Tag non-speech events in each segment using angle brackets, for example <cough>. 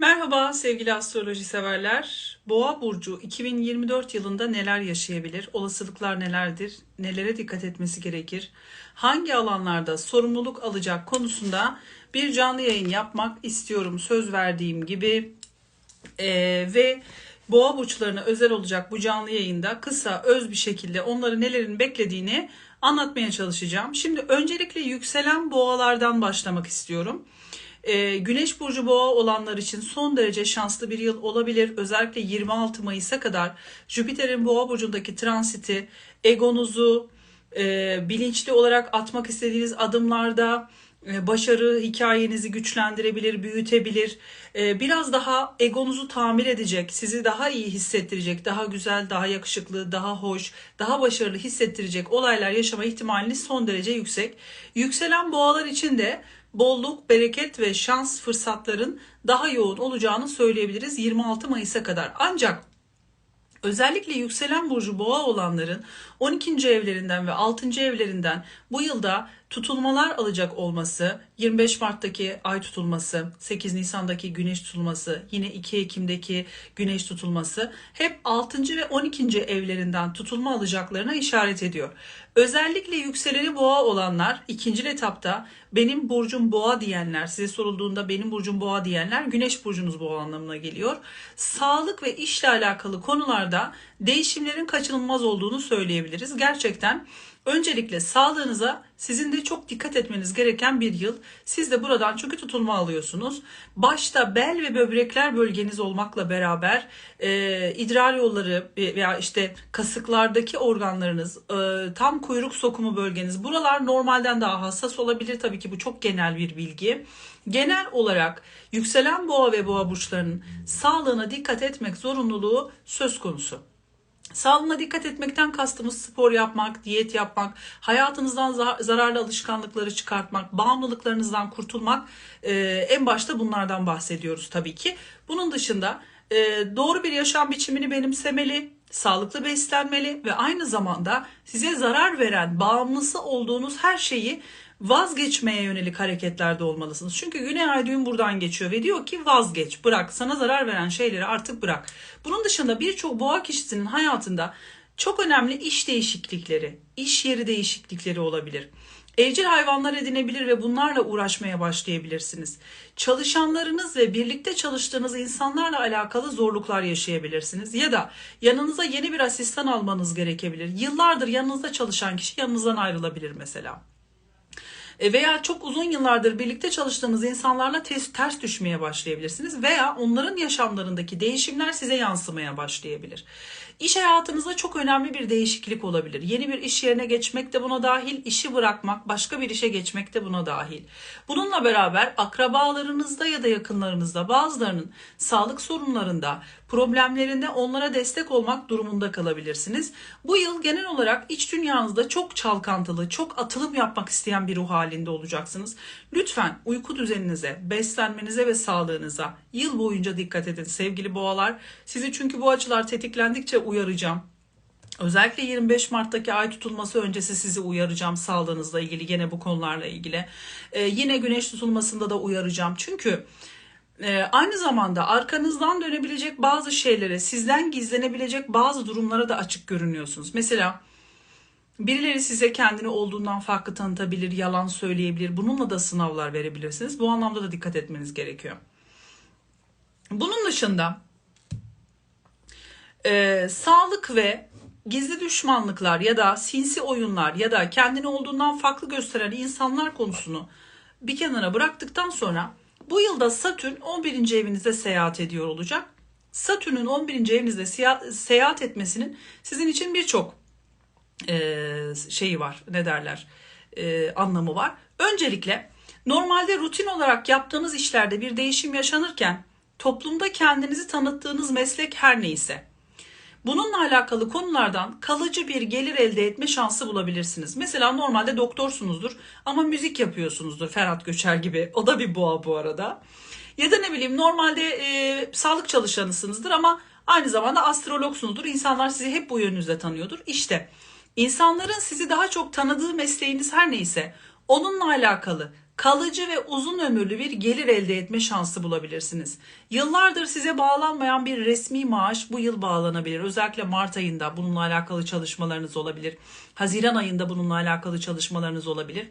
Merhaba sevgili astroloji severler. Boğa burcu 2024 yılında neler yaşayabilir? Olasılıklar nelerdir? Nelere dikkat etmesi gerekir? Hangi alanlarda sorumluluk alacak konusunda bir canlı yayın yapmak istiyorum. Söz verdiğim gibi Ee, ve boğa burçlarına özel olacak bu canlı yayında kısa öz bir şekilde onları nelerin beklediğini anlatmaya çalışacağım. Şimdi öncelikle yükselen boğalardan başlamak istiyorum. Ee, Güneş burcu boğa olanlar için son derece şanslı bir yıl olabilir. Özellikle 26 Mayıs'a kadar Jüpiter'in boğa burcundaki transiti egonuzu e, bilinçli olarak atmak istediğiniz adımlarda e, başarı hikayenizi güçlendirebilir, büyütebilir. E, Biraz daha egonuzu tamir edecek, sizi daha iyi hissettirecek, daha güzel, daha yakışıklı, daha hoş, daha başarılı hissettirecek olaylar yaşama ihtimaliniz son derece yüksek. Yükselen boğalar için de bolluk, bereket ve şans fırsatların daha yoğun olacağını söyleyebiliriz 26 Mayıs'a kadar. Ancak Özellikle yükselen burcu boğa olanların 12. evlerinden ve 6. evlerinden bu yılda tutulmalar alacak olması, 25 Mart'taki ay tutulması, 8 Nisan'daki güneş tutulması, yine 2 Ekim'deki güneş tutulması hep 6. ve 12. evlerinden tutulma alacaklarına işaret ediyor. Özellikle yükseleni boğa olanlar ikinci etapta benim burcum boğa diyenler size sorulduğunda benim burcum boğa diyenler güneş burcunuz boğa anlamına geliyor. Sağlık ve işle alakalı konularda değişimlerin kaçınılmaz olduğunu söyleyebiliriz. Gerçekten öncelikle sağlığınıza sizin de çok dikkat etmeniz gereken bir yıl. Siz de buradan çünkü tutulma alıyorsunuz. Başta bel ve böbrekler bölgeniz olmakla beraber e, idrar yolları veya işte kasıklardaki organlarınız, e, tam kuyruk sokumu bölgeniz buralar normalden daha hassas olabilir. Tabii ki bu çok genel bir bilgi. Genel olarak yükselen boğa ve boğa burçlarının sağlığına dikkat etmek zorunluluğu söz konusu. Sağlığına dikkat etmekten kastımız spor yapmak, diyet yapmak, hayatınızdan za- zararlı alışkanlıkları çıkartmak, bağımlılıklarınızdan kurtulmak e, en başta bunlardan bahsediyoruz tabii ki. Bunun dışında e, doğru bir yaşam biçimini benimsemeli, sağlıklı beslenmeli ve aynı zamanda size zarar veren, bağımlısı olduğunuz her şeyi vazgeçmeye yönelik hareketlerde olmalısınız. Çünkü Güney Ay düğüm buradan geçiyor ve diyor ki vazgeç, bırak, sana zarar veren şeyleri artık bırak. Bunun dışında birçok boğa kişisinin hayatında çok önemli iş değişiklikleri, iş yeri değişiklikleri olabilir. Evcil hayvanlar edinebilir ve bunlarla uğraşmaya başlayabilirsiniz. Çalışanlarınız ve birlikte çalıştığınız insanlarla alakalı zorluklar yaşayabilirsiniz. Ya da yanınıza yeni bir asistan almanız gerekebilir. Yıllardır yanınızda çalışan kişi yanınızdan ayrılabilir mesela. E, veya çok uzun yıllardır birlikte çalıştığınız insanlarla ters, ters düşmeye başlayabilirsiniz veya onların yaşamlarındaki değişimler size yansımaya başlayabilir. İş hayatınızda çok önemli bir değişiklik olabilir. Yeni bir iş yerine geçmek de buna dahil, işi bırakmak, başka bir işe geçmek de buna dahil. Bununla beraber akrabalarınızda ya da yakınlarınızda bazılarının sağlık sorunlarında, problemlerinde onlara destek olmak durumunda kalabilirsiniz. Bu yıl genel olarak iç dünyanızda çok çalkantılı, çok atılım yapmak isteyen bir ruh halinde olacaksınız. Lütfen uyku düzeninize, beslenmenize ve sağlığınıza yıl boyunca dikkat edin sevgili boğalar. Sizi çünkü bu açılar tetiklendikçe uyaracağım. Özellikle 25 Mart'taki ay tutulması öncesi sizi uyaracağım sağlığınızla ilgili gene bu konularla ilgili. Ee, yine güneş tutulmasında da uyaracağım. Çünkü e, aynı zamanda arkanızdan dönebilecek bazı şeylere, sizden gizlenebilecek bazı durumlara da açık görünüyorsunuz. Mesela birileri size kendini olduğundan farklı tanıtabilir, yalan söyleyebilir. Bununla da sınavlar verebilirsiniz. Bu anlamda da dikkat etmeniz gerekiyor. Bunun dışında e, sağlık ve gizli düşmanlıklar ya da sinsi oyunlar ya da kendini olduğundan farklı gösteren insanlar konusunu bir kenara bıraktıktan sonra bu yılda Satürn 11. evinizde seyahat ediyor olacak. Satürn'ün 11. evinizde seyahat etmesinin sizin için birçok e, şeyi var ne derler e, anlamı var. Öncelikle normalde rutin olarak yaptığınız işlerde bir değişim yaşanırken toplumda kendinizi tanıttığınız meslek her neyse Bununla alakalı konulardan kalıcı bir gelir elde etme şansı bulabilirsiniz. Mesela normalde doktorsunuzdur ama müzik yapıyorsunuzdur Ferhat Göçer gibi. O da bir boğa bu arada. Ya da ne bileyim normalde e, sağlık çalışanısınızdır ama aynı zamanda astrologsunuzdur. İnsanlar sizi hep bu yönünüzle tanıyordur. İşte insanların sizi daha çok tanıdığı mesleğiniz her neyse onunla alakalı kalıcı ve uzun ömürlü bir gelir elde etme şansı bulabilirsiniz. Yıllardır size bağlanmayan bir resmi maaş bu yıl bağlanabilir. Özellikle Mart ayında bununla alakalı çalışmalarınız olabilir. Haziran ayında bununla alakalı çalışmalarınız olabilir.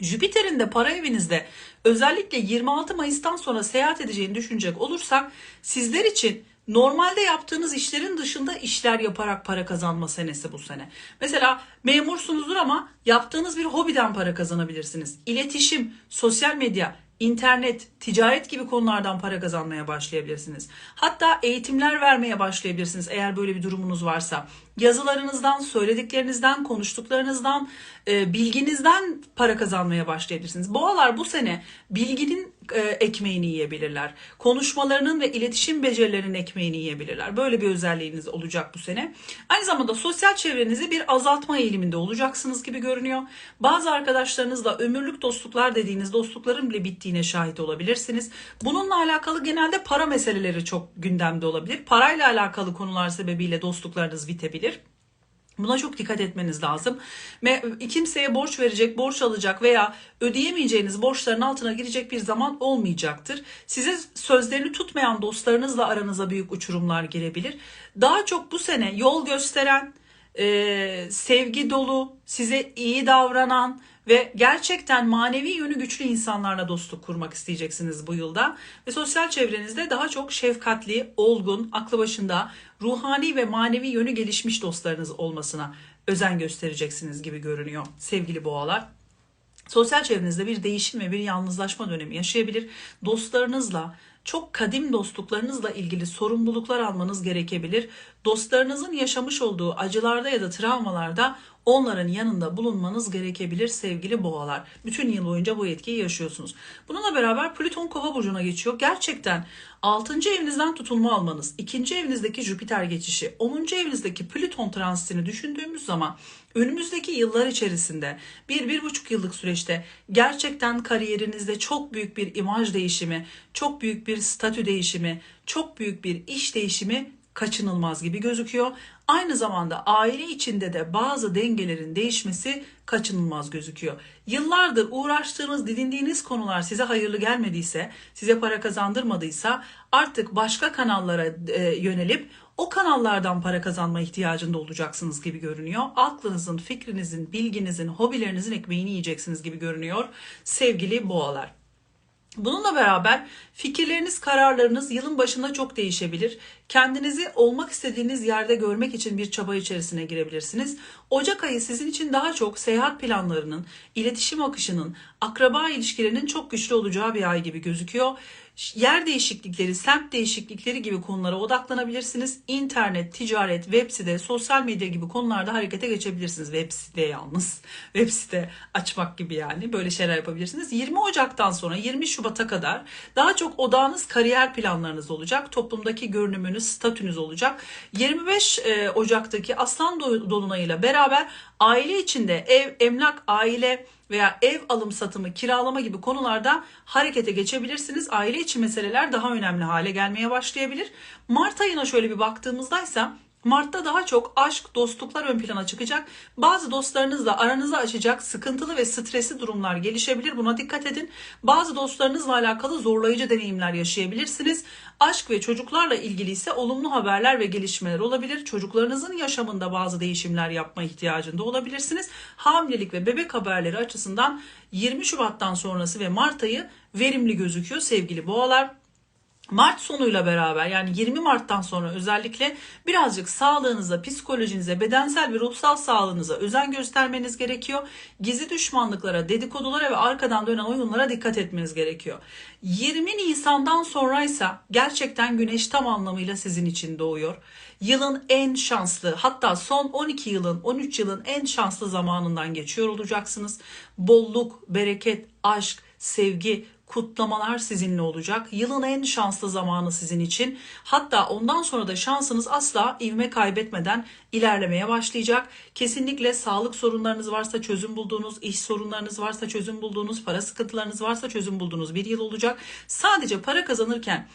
Jüpiter'in de para evinizde özellikle 26 Mayıs'tan sonra seyahat edeceğini düşünecek olursak sizler için normalde yaptığınız işlerin dışında işler yaparak para kazanma senesi bu sene. Mesela memursunuzdur ama yaptığınız bir hobiden para kazanabilirsiniz. İletişim, sosyal medya, internet, ticaret gibi konulardan para kazanmaya başlayabilirsiniz. Hatta eğitimler vermeye başlayabilirsiniz eğer böyle bir durumunuz varsa. Yazılarınızdan, söylediklerinizden, konuştuklarınızdan, e, bilginizden para kazanmaya başlayabilirsiniz. Boğalar bu sene bilginin e, ekmeğini yiyebilirler. Konuşmalarının ve iletişim becerilerinin ekmeğini yiyebilirler. Böyle bir özelliğiniz olacak bu sene. Aynı zamanda sosyal çevrenizi bir azaltma eğiliminde olacaksınız gibi görünüyor. Bazı arkadaşlarınızla ömürlük dostluklar dediğiniz dostlukların bile bittiğine şahit olabilirsiniz. Bununla alakalı genelde para meseleleri çok gündemde olabilir. Parayla alakalı konular sebebiyle dostluklarınız bitebilir. Buna çok dikkat etmeniz lazım. Kimseye borç verecek, borç alacak veya ödeyemeyeceğiniz borçların altına girecek bir zaman olmayacaktır. Size sözlerini tutmayan dostlarınızla aranıza büyük uçurumlar girebilir. Daha çok bu sene yol gösteren, sevgi dolu, size iyi davranan ve gerçekten manevi yönü güçlü insanlarla dostluk kurmak isteyeceksiniz bu yılda. Ve sosyal çevrenizde daha çok şefkatli, olgun, aklı başında, ruhani ve manevi yönü gelişmiş dostlarınız olmasına özen göstereceksiniz gibi görünüyor sevgili boğalar. Sosyal çevrenizde bir değişim ve bir yalnızlaşma dönemi yaşayabilir. Dostlarınızla, çok kadim dostluklarınızla ilgili sorumluluklar almanız gerekebilir. Dostlarınızın yaşamış olduğu acılarda ya da travmalarda onların yanında bulunmanız gerekebilir sevgili boğalar. Bütün yıl boyunca bu etkiyi yaşıyorsunuz. Bununla beraber Plüton kova burcuna geçiyor. Gerçekten 6. evinizden tutulma almanız, 2. evinizdeki Jüpiter geçişi, 10. evinizdeki Plüton transitini düşündüğümüz zaman önümüzdeki yıllar içerisinde bir, bir buçuk yıllık süreçte gerçekten kariyerinizde çok büyük bir imaj değişimi, çok büyük bir statü değişimi, çok büyük bir iş değişimi kaçınılmaz gibi gözüküyor. Aynı zamanda aile içinde de bazı dengelerin değişmesi kaçınılmaz gözüküyor. Yıllardır uğraştığınız, didindiğiniz konular size hayırlı gelmediyse, size para kazandırmadıysa artık başka kanallara e, yönelip o kanallardan para kazanma ihtiyacında olacaksınız gibi görünüyor. Aklınızın, fikrinizin, bilginizin, hobilerinizin ekmeğini yiyeceksiniz gibi görünüyor sevgili boğalar. Bununla beraber fikirleriniz, kararlarınız yılın başında çok değişebilir. Kendinizi olmak istediğiniz yerde görmek için bir çaba içerisine girebilirsiniz. Ocak ayı sizin için daha çok seyahat planlarının, iletişim akışının, akraba ilişkilerinin çok güçlü olacağı bir ay gibi gözüküyor yer değişiklikleri, semt değişiklikleri gibi konulara odaklanabilirsiniz. İnternet, ticaret, web site, sosyal medya gibi konularda harekete geçebilirsiniz. Web site yalnız. <laughs> Web site açmak gibi yani böyle şeyler yapabilirsiniz. 20 Ocak'tan sonra 20 Şubat'a kadar daha çok odağınız kariyer planlarınız olacak. Toplumdaki görünümünüz, statünüz olacak. 25 e, Ocak'taki Aslan Dolunay'ıyla beraber aile içinde ev, emlak, aile, veya ev alım satımı, kiralama gibi konularda harekete geçebilirsiniz. Aile içi meseleler daha önemli hale gelmeye başlayabilir. Mart ayına şöyle bir baktığımızda ise Mart'ta daha çok aşk, dostluklar ön plana çıkacak. Bazı dostlarınızla aranızı açacak sıkıntılı ve stresli durumlar gelişebilir. Buna dikkat edin. Bazı dostlarınızla alakalı zorlayıcı deneyimler yaşayabilirsiniz. Aşk ve çocuklarla ilgili ise olumlu haberler ve gelişmeler olabilir. Çocuklarınızın yaşamında bazı değişimler yapma ihtiyacında olabilirsiniz. Hamilelik ve bebek haberleri açısından 20 Şubat'tan sonrası ve Mart ayı verimli gözüküyor sevgili boğalar. Mart sonuyla beraber yani 20 Mart'tan sonra özellikle birazcık sağlığınıza, psikolojinize, bedensel ve ruhsal sağlığınıza özen göstermeniz gerekiyor. Gizli düşmanlıklara, dedikodulara ve arkadan dönen oyunlara dikkat etmeniz gerekiyor. 20 Nisan'dan sonraysa gerçekten güneş tam anlamıyla sizin için doğuyor. Yılın en şanslı hatta son 12 yılın 13 yılın en şanslı zamanından geçiyor olacaksınız. Bolluk, bereket, aşk, sevgi, kutlamalar sizinle olacak. Yılın en şanslı zamanı sizin için. Hatta ondan sonra da şansınız asla ivme kaybetmeden ilerlemeye başlayacak. Kesinlikle sağlık sorunlarınız varsa çözüm bulduğunuz, iş sorunlarınız varsa çözüm bulduğunuz, para sıkıntılarınız varsa çözüm bulduğunuz bir yıl olacak. Sadece para kazanırken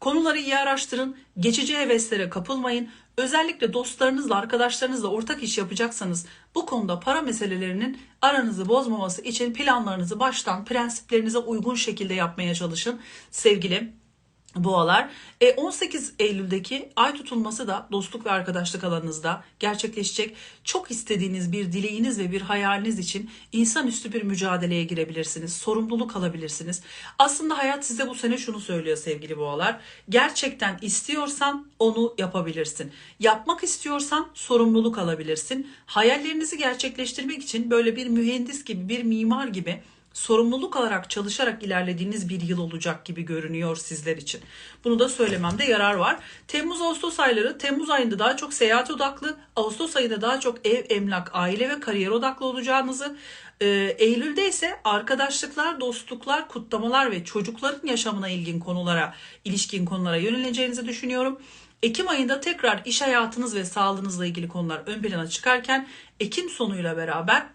Konuları iyi araştırın, geçici heveslere kapılmayın. Özellikle dostlarınızla, arkadaşlarınızla ortak iş yapacaksanız bu konuda para meselelerinin aranızı bozmaması için planlarınızı baştan prensiplerinize uygun şekilde yapmaya çalışın. Sevgili boğalar. E 18 Eylül'deki ay tutulması da dostluk ve arkadaşlık alanınızda gerçekleşecek. Çok istediğiniz bir dileğiniz ve bir hayaliniz için insanüstü bir mücadeleye girebilirsiniz. Sorumluluk alabilirsiniz. Aslında hayat size bu sene şunu söylüyor sevgili boğalar. Gerçekten istiyorsan onu yapabilirsin. Yapmak istiyorsan sorumluluk alabilirsin. Hayallerinizi gerçekleştirmek için böyle bir mühendis gibi, bir mimar gibi sorumluluk alarak çalışarak ilerlediğiniz bir yıl olacak gibi görünüyor sizler için. Bunu da söylememde yarar var. Temmuz Ağustos ayları Temmuz ayında daha çok seyahat odaklı, Ağustos ayında daha çok ev, emlak, aile ve kariyer odaklı olacağınızı, e, Eylül'de ise arkadaşlıklar, dostluklar, kutlamalar ve çocukların yaşamına ilgin konulara, ilişkin konulara yöneleceğinizi düşünüyorum. Ekim ayında tekrar iş hayatınız ve sağlığınızla ilgili konular ön plana çıkarken Ekim sonuyla beraber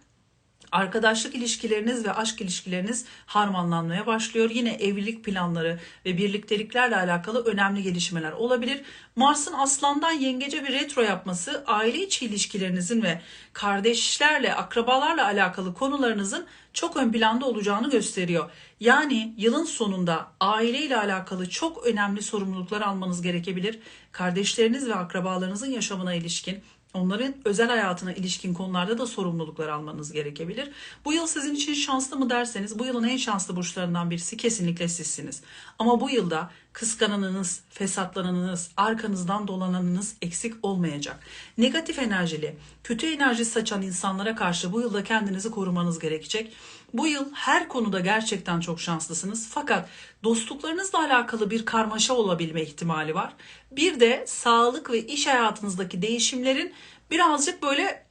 Arkadaşlık ilişkileriniz ve aşk ilişkileriniz harmanlanmaya başlıyor. Yine evlilik planları ve birlikteliklerle alakalı önemli gelişmeler olabilir. Mars'ın aslandan yengece bir retro yapması aile içi ilişkilerinizin ve kardeşlerle, akrabalarla alakalı konularınızın çok ön planda olacağını gösteriyor. Yani yılın sonunda aileyle alakalı çok önemli sorumluluklar almanız gerekebilir. Kardeşleriniz ve akrabalarınızın yaşamına ilişkin Onların özel hayatına ilişkin konularda da sorumluluklar almanız gerekebilir. Bu yıl sizin için şanslı mı derseniz bu yılın en şanslı burçlarından birisi kesinlikle sizsiniz. Ama bu yılda kıskananınız, fesatlananınız, arkanızdan dolananınız eksik olmayacak. Negatif enerjili, kötü enerji saçan insanlara karşı bu yılda kendinizi korumanız gerekecek. Bu yıl her konuda gerçekten çok şanslısınız. Fakat dostluklarınızla alakalı bir karmaşa olabilme ihtimali var. Bir de sağlık ve iş hayatınızdaki değişimlerin birazcık böyle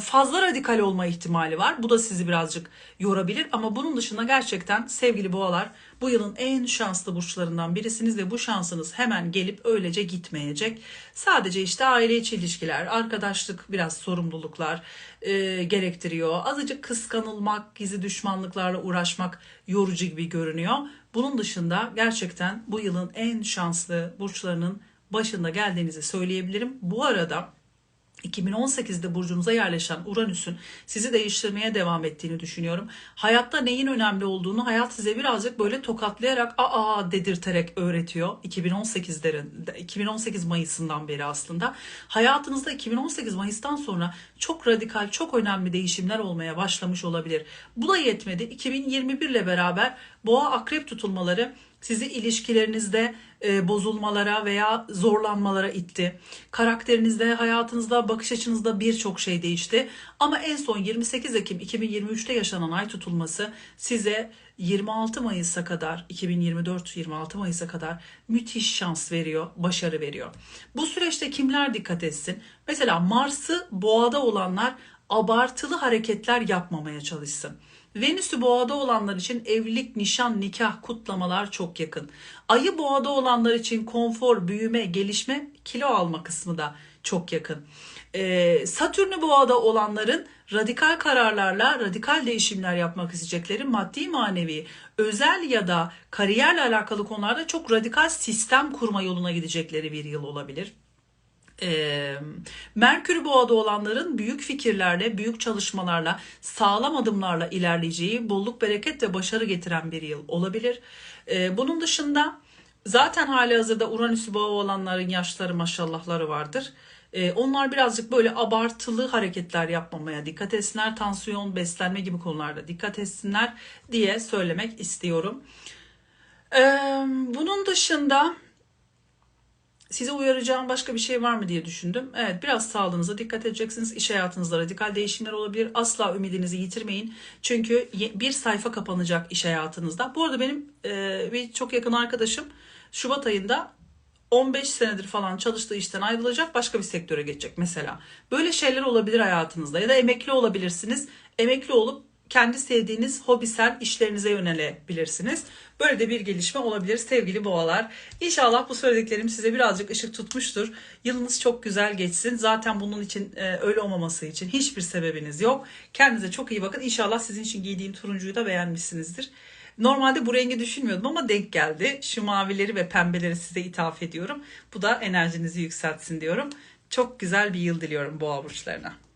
fazla radikal olma ihtimali var. Bu da sizi birazcık yorabilir ama bunun dışında gerçekten sevgili boğalar bu yılın en şanslı burçlarından birisiniz ve bu şansınız hemen gelip öylece gitmeyecek. Sadece işte aile içi ilişkiler, arkadaşlık biraz sorumluluklar e, gerektiriyor. Azıcık kıskanılmak, gizli düşmanlıklarla uğraşmak yorucu gibi görünüyor. Bunun dışında gerçekten bu yılın en şanslı burçlarının başında geldiğinizi söyleyebilirim. Bu arada 2018'de burcunuza yerleşen Uranüs'ün sizi değiştirmeye devam ettiğini düşünüyorum. Hayatta neyin önemli olduğunu hayat size birazcık böyle tokatlayarak aa dedirterek öğretiyor. 2018'lerin 2018 Mayıs'ından beri aslında. Hayatınızda 2018 Mayıs'tan sonra çok radikal, çok önemli değişimler olmaya başlamış olabilir. Bu da yetmedi. 2021 ile beraber boğa akrep tutulmaları sizi ilişkilerinizde e, bozulmalara veya zorlanmalara itti. Karakterinizde, hayatınızda, bakış açınızda birçok şey değişti. Ama en son 28 Ekim 2023'te yaşanan ay tutulması size 26 Mayıs'a kadar 2024 26 Mayıs'a kadar müthiş şans veriyor, başarı veriyor. Bu süreçte kimler dikkat etsin? Mesela Mars'ı boğada olanlar abartılı hareketler yapmamaya çalışsın. Venüs'ü boğada olanlar için evlilik, nişan, nikah, kutlamalar çok yakın. Ayı boğada olanlar için konfor, büyüme, gelişme, kilo alma kısmı da çok yakın. Ee, Satürn'ü boğada olanların radikal kararlarla radikal değişimler yapmak isteyecekleri maddi manevi, özel ya da kariyerle alakalı konularda çok radikal sistem kurma yoluna gidecekleri bir yıl olabilir e, Merkür Boğa'da olanların büyük fikirlerle, büyük çalışmalarla, sağlam adımlarla ilerleyeceği, bolluk, bereket ve başarı getiren bir yıl olabilir. E, bunun dışında zaten hali hazırda Uranüs Boğa olanların yaşları maşallahları vardır. E, onlar birazcık böyle abartılı hareketler yapmamaya dikkat etsinler. Tansiyon, beslenme gibi konularda dikkat etsinler diye söylemek istiyorum. E, bunun dışında size uyaracağım başka bir şey var mı diye düşündüm. Evet biraz sağlığınıza dikkat edeceksiniz. İş hayatınızda radikal değişimler olabilir. Asla ümidinizi yitirmeyin. Çünkü bir sayfa kapanacak iş hayatınızda. Bu arada benim e, bir çok yakın arkadaşım Şubat ayında 15 senedir falan çalıştığı işten ayrılacak başka bir sektöre geçecek mesela. Böyle şeyler olabilir hayatınızda ya da emekli olabilirsiniz. Emekli olup kendi sevdiğiniz hobisel işlerinize yönelebilirsiniz. Böyle de bir gelişme olabilir sevgili boğalar. İnşallah bu söylediklerim size birazcık ışık tutmuştur. Yılınız çok güzel geçsin. Zaten bunun için e, öyle olmaması için hiçbir sebebiniz yok. Kendinize çok iyi bakın. İnşallah sizin için giydiğim turuncuyu da beğenmişsinizdir. Normalde bu rengi düşünmüyordum ama denk geldi. Şu mavileri ve pembeleri size ithaf ediyorum. Bu da enerjinizi yükseltsin diyorum. Çok güzel bir yıl diliyorum boğa burçlarına.